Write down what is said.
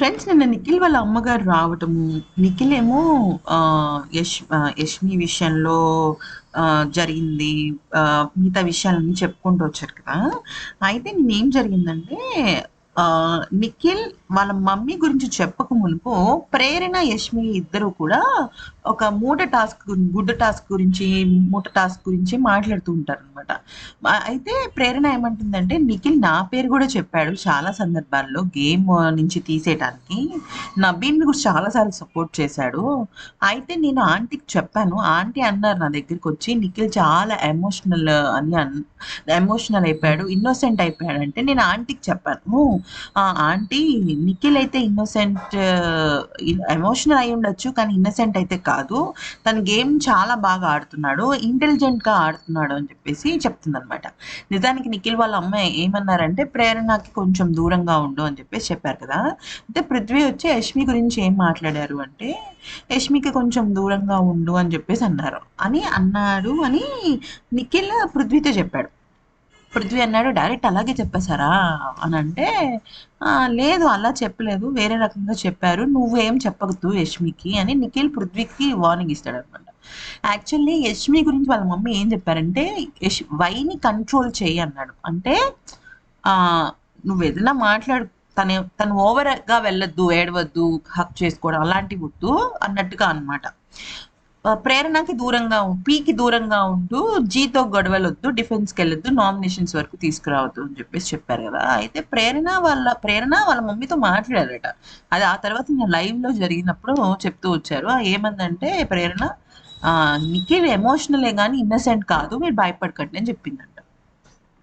Friends నిన్న నిఖిల్ వాళ్ళ అమ్మగారు రావటము. నిఖిల్ ఏమో ఆ, యష్ యష్మి విషయంలో ఆ, జరిగింది. ఆ, మిగతా విషయాలన్నీ చెప్పుకుంటూ వచ్చారు కదా. అయితే నేనేం జరిగిందంటే ఆ, నిఖిల్ వాళ్ళ మమ్మీ గురించి చెప్పక మునుపు ప్రేరణ యష్మి ఇద్దరు కూడా ఒక మూట టాస్క్ గుడ్డ టాస్క్ గురించి మూట టాస్క్ గురించి మాట్లాడుతూ ఉంటారు అనమాట అయితే ప్రేరణ ఏమంటుందంటే నిఖిల్ నా పేరు కూడా చెప్పాడు చాలా సందర్భాల్లో గేమ్ నుంచి తీసేయటానికి. నబీన్ కూడా చాలాసార్లు సపోర్ట్ చేశాడు. అయితే నేను ఆంటీకి చెప్పాను ఆంటీ అన్నారు నా దగ్గరికి వచ్చి నిఖిల్ చాలా ఎమోషనల్ అని అన్ ఎమోషనల్ అయిపోయాడు ఇన్నోసెంట్ అయిపోయాడు అంటే నేను ఆంటీకి చెప్పాను. ఆ ఆంటీ నిఖిల్ అయితే ఇన్నోసెంట్ ఎమోషనల్ అయి ఉండొచ్చు కానీ ఇన్నోసెంట్ అయితే కాదు. కాదు. తన గేమ్ చాలా బాగా ఆడుతున్నాడు. ఇంటెలిజెంట్గా ఆడుతున్నాడు అని చెప్పేసి చెప్తుందనమాట నిజానికి నిఖిల్ వాళ్ళ అమ్మ ఏమన్నారంటే ప్రేరణకి కొంచెం దూరంగా ఉండు అని చెప్పేసి చెప్పారు కదా. అంటే పృథ్వీ వచ్చి యష్మి గురించి ఏం మాట్లాడారు అంటే యష్మికి కొంచెం దూరంగా ఉండు అని చెప్పేసి అన్నారు. అని అన్నాడు అని నిఖిల్ పృథ్వీతో చెప్పాడు. పృథ్వీ అన్నాడు డైరెక్ట్ అలాగే చెప్పేశారా? అని అంటే లేదు అలా చెప్పలేదు. వేరే రకంగా చెప్పారు. నువ్వేం చెప్పగదు యష్మికి అని నిఖిల్ పృథ్వీకి వార్నింగ్ ఇస్తాడు అనమాట యాక్చువల్లీ యష్మి గురించి వాళ్ళ మమ్మీ ఏం చెప్పారంటే యష్ వైని కంట్రోల్ చేయి అన్నాడు. అంటే ఆ నువ్వు ఏదైనా మాట్లాడు తన తను ఓవర్గా వెళ్ళొద్దు ఏడవద్దు హక్ చేసుకోవడం అలాంటివి వద్దు అన్నట్టుగా అన్నమాట. ప్రేరణకి దూరంగా పీకి దూరంగా ఉంటూ జీతో గొడవలు వద్దు డిఫెన్స్కి వెళ్ళొద్దు నామినేషన్స్ వరకు తీసుకురావద్దు అని చెప్పేసి చెప్పారు కదా. అయితే ప్రేరణ వాళ్ళ ప్రేరణ వాళ్ళ మమ్మీతో మాట్లాడారట. అది ఆ తర్వాత నేను లైవ్లో జరిగినప్పుడు చెప్తూ వచ్చారు. ఏమందంటే ప్రేరణ నిఖిల్ ఎమోషనలే కానీ ఇన్నసెంట్ కాదు మీరు భయపడకండి అని చెప్పిందంట.